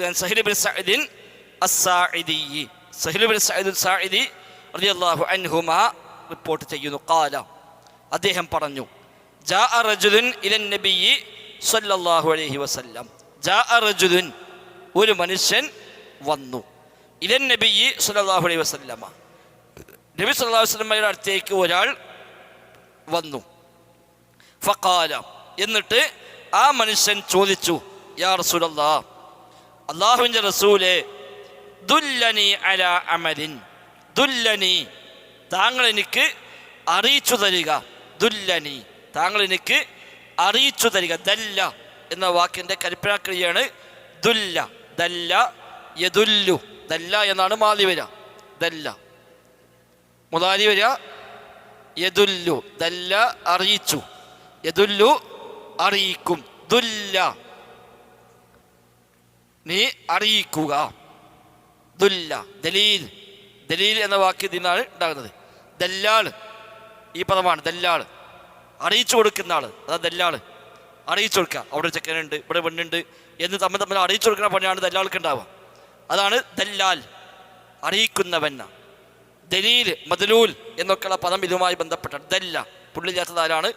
Bin റളിയല്ലാഹു report ചെയ്യുന്നു. ഖാല അദ്ദേഹം പറഞ്ഞു ജാഅ റജുലുൻ സ്വല്ലല്ലാഹു അലൈഹി വസല്ലം. ജാഅ റജുലുൻ ഒരു മനുഷ്യൻ വന്നു. ഇലൻ നബിയി സ്വല്ലല്ലാഹു അലൈഹി വസല്ലമ. നബി സല്ലല്ലാഹു അലൈഹി വസല്ലമയുടെ അടുത്തേക്ക് ഒരാൾ വന്നു. ഫഖാല എന്നിട്ട് ആ മനുഷ്യൻ ചോദിച്ചു യാ റസൂലല്ലാ അള്ളാഹുവിന്റെ റസൂൽ ദുല്ലനി അല അമലിൻ ദുല്ലനി താങ്കൾ എനിക്ക് അറിയിച്ചു തരിക ദുല്ലനി താങ്കൾ എനിക്ക് അറിയിച്ചു തരിക ദല്ല എന്ന വാക്കിന്റെ കൽപ്പനാക്രിയാണ് ദുല്ല. ദല്ല യദുല്ലു. ദല്ല എന്നാണ് മാതി വര ദല്ല. മുതാലി വര യദുല്ലു. ദല്ല അറിയിച്ചു. യദുല്ലു അറിയിക്കും. ദുല്ല. നീ അറിയിക്കുക. ദുല്ല ദലീൽ. ദലീൽ എന്ന വാക്ക് ഇതിനാണ് ഉണ്ടാകുന്നത്. ദല്ലാൾ ഈ പദമാണ് ദല്ലാൾ. അറിയിച്ചു കൊടുക്കുന്ന ആൾ അതാ ദല്ലാൾ. അറിയിച്ചു കൊടുക്കുക. അവിടെ ചെക്കനുണ്ട് ഇവിടെ പെണ്ണുണ്ട് എന്ന് തമ്മിൽ തമ്മിൽ അറിയിച്ചു കൊടുക്കുന്ന പണിയാണ് ദല്ലാൾക്ക് ഉണ്ടാവുക. അതാണ് ദല്ലാൽ. അറിയിക്കുന്നവന്ന ദലീൽ മദലൂൽ എന്നൊക്കെയുള്ള പദം ഇതുമായി ബന്ധപ്പെട്ട ദല്ല പുള്ളില്ലാത്തതാരാണ്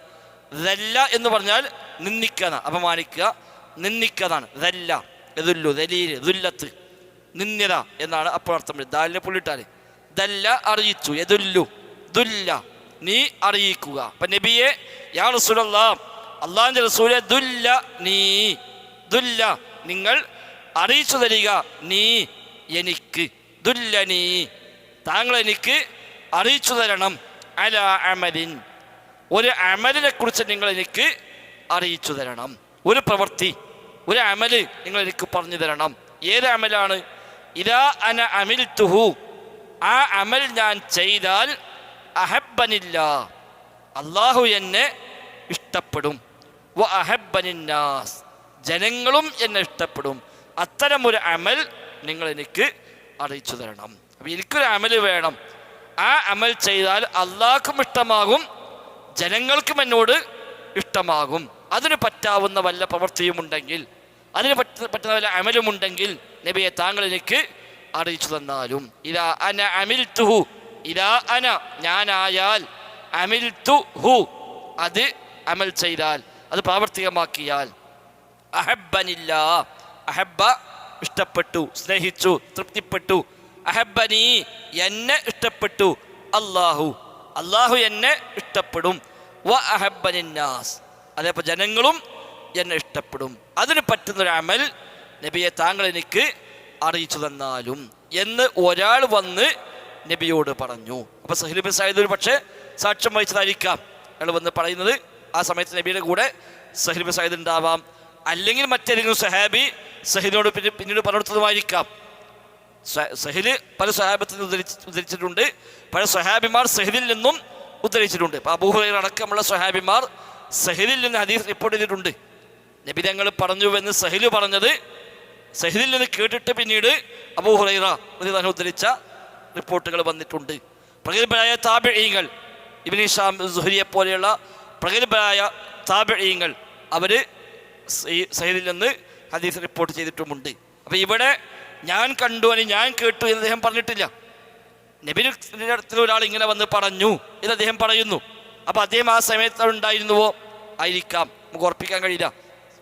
ദല്ല എന്ന് പറഞ്ഞാൽ നിന്ദിക്കുക അപമാനിക്കുക നിന്ദിക്കതാണ് ദല്ല. എതുല്ലു ദലീൽ ദുല്ലത്ത് എന്നാണ് അപ്പോൾ അർത്ഥം ദാലിനെ പുള്ളിട്ടാൽ. ദല്ല അറിയിച്ചു എതുല്ലു ദുല്ല നീ അറിയിക്കുക. അപ്പൊ നബിയെ യാ റസൂലല്ലാം അള്ളാഹിന്റെ റസൂലെ ദുല്ല നീ ദുല്ല നിങ്ങൾ അറിയിച്ചു തരിക നീ എനിക്ക് ദുല്ല നീ താങ്കൾ എനിക്ക് അറിയിച്ചു തരണം അല അമലിൻ. ഒരു അമലിനെ കുറിച്ച് നിങ്ങൾ എനിക്ക് അറിയിച്ചു തരണം. ഒരു പ്രവൃത്തി. ഒരു അമൽ നിങ്ങൾ എനിക്ക് പറഞ്ഞു തരണം. ഏത് അമലാണ് ഇതാ അന അമിൽ തുഹു ആ അമൽ ഞാൻ ചെയ്താൽ അഹബനില്ല അള്ളാഹു എന്നെ ഇഷ്ടപ്പെടും. വ അഹബനിന്നാസ് ജനങ്ങളും എന്നെ ഇഷ്ടപ്പെടും. അത്തരമൊരു അമൽ നിങ്ങൾ എനിക്ക് അറിയിച്ചു തരണം. അപ്പം എനിക്കൊരു അമൽ വേണം. ആ അമൽ ചെയ്താൽ അള്ളാഹ്ക്കും ഇഷ്ടമാകും. ജനങ്ങൾക്കും എന്നോട് ഇഷ്ടമാകും. അതിന് പറ്റാവുന്ന വല്ല പ്രവൃത്തിയും ഉണ്ടെങ്കിൽ അതിന് പറ്റ പറ്റുന്ന വല്ല അമലുമുണ്ടെങ്കിൽ നബിയെ താങ്കൾ എനിക്ക് അറിയിച്ചു തന്നാലും ഇതാ അന അമിൽ തുഹു ഇതാ അന ഞാനായാൽ അമിൽ തുഹു അത് അമൽ ചെയ്താൽ അത് പ്രാവർത്തികമാക്കിയാൽ. അഹബനില്ല അഹബ്ബ ഇഷ്ടപ്പെട്ടു സ്നേഹിച്ചു തൃപ്തിപ്പെട്ടു. അഹബ്ബനി എന്നെ ഇഷ്ടപ്പെട്ടു. അള്ളാഹു അള്ളാഹു എന്നെ ഇഷ്ടപ്പെടും. വ അഹബനിന്നാസ് അതേപോലെ ജനങ്ങളും എന്നെ ഇഷ്ടപ്പെടും. അതിന് പറ്റുന്നൊരു അമൽ നബിയെ താങ്കൾ എനിക്ക് അറിയിച്ചു തന്നാലും എന്ന് ഒരാൾ വന്ന് നബിയോട് പറഞ്ഞു. അപ്പൊ സഹിലുബിൻ സാഹിദ് ഒരു പക്ഷേ സാക്ഷ്യം വഹിച്ചതായിരിക്കാം. അയാൾ വന്ന് പറയുന്നത് ആ സമയത്ത് നബിയുടെ കൂടെ സഹിലുബിൻ സാഹിദ് ഉണ്ടാവാം. അല്ലെങ്കിൽ മറ്റേതെങ്കിലും സഹാബി സഹിലിനോട് പിന്നെ പിന്നീട് പറഞ്ഞെടുത്തതുമായിരിക്കാം സഹിൽ പല സഹാബത്തിൽ നിന്ന് ഉദ്ധരിച്ച് ഉദ്ധരിച്ചിട്ടുണ്ട്. പല സഹാബിമാർ സഹിലിൽ നിന്നും ഉദ്ധരിച്ചിട്ടുണ്ട്. അപ്പോൾ അടക്കമുള്ള സഹാബിമാർ സഹിലിൽ നിന്ന് ഹദീസ് റിപ്പോർട്ട് ചെയ്തിട്ടുണ്ട്. നബി തങ്ങൾ പറഞ്ഞുവെന്ന് സഹിലു പറഞ്ഞത് സഹിലിൽ നിന്ന് കേട്ടിട്ട് പിന്നീട് അബൂ ഹുറൈറ തങ്ങൾ ഉദ്ധരിച്ച റിപ്പോർട്ടുകൾ വന്നിട്ടുണ്ട്. പ്രഗത്ഭരായ താബിഴീങ്ങൾ ഇബിനി ഷാം സുഹരിയെ പോലെയുള്ള പ്രഗത്ഭരായ താബിഴീങ്ങൾ അവർ സഹിലിൽ നിന്ന് ഹദീസ് റിപ്പോർട്ട് ചെയ്തിട്ടുമുണ്ട്. അപ്പം ഇവിടെ ഞാൻ കണ്ടു അല്ലെങ്കിൽ ഞാൻ കേട്ടു എന്ന് അദ്ദേഹം പറഞ്ഞിട്ടില്ല. നബിനടുത്തിൽ ഒരാൾ ഇങ്ങനെ വന്ന് പറഞ്ഞു എന്ന് അദ്ദേഹം പറയുന്നു. അപ്പൊ അദ്ദേഹം ആ സമയത്ത് ഉണ്ടായിരുന്നുവോ ആയിരിക്കാം. നമുക്ക് ഉറപ്പിക്കാൻ കഴിയില്ല.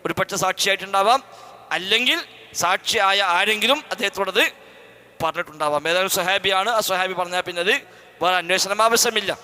ഒരു പക്ഷെ സാക്ഷിയായിട്ടുണ്ടാവാം. അല്ലെങ്കിൽ സാക്ഷിയായ ആരെങ്കിലും അദ്ദേഹത്തോടത് പറഞ്ഞിട്ടുണ്ടാവാം. ഏതായാലും സ്വഹാബിയാണ്. ആ സ്വഹാബി പറഞ്ഞാൽ പിന്നെ അത് വേറെ അന്വേഷണം ആവശ്യമില്ല.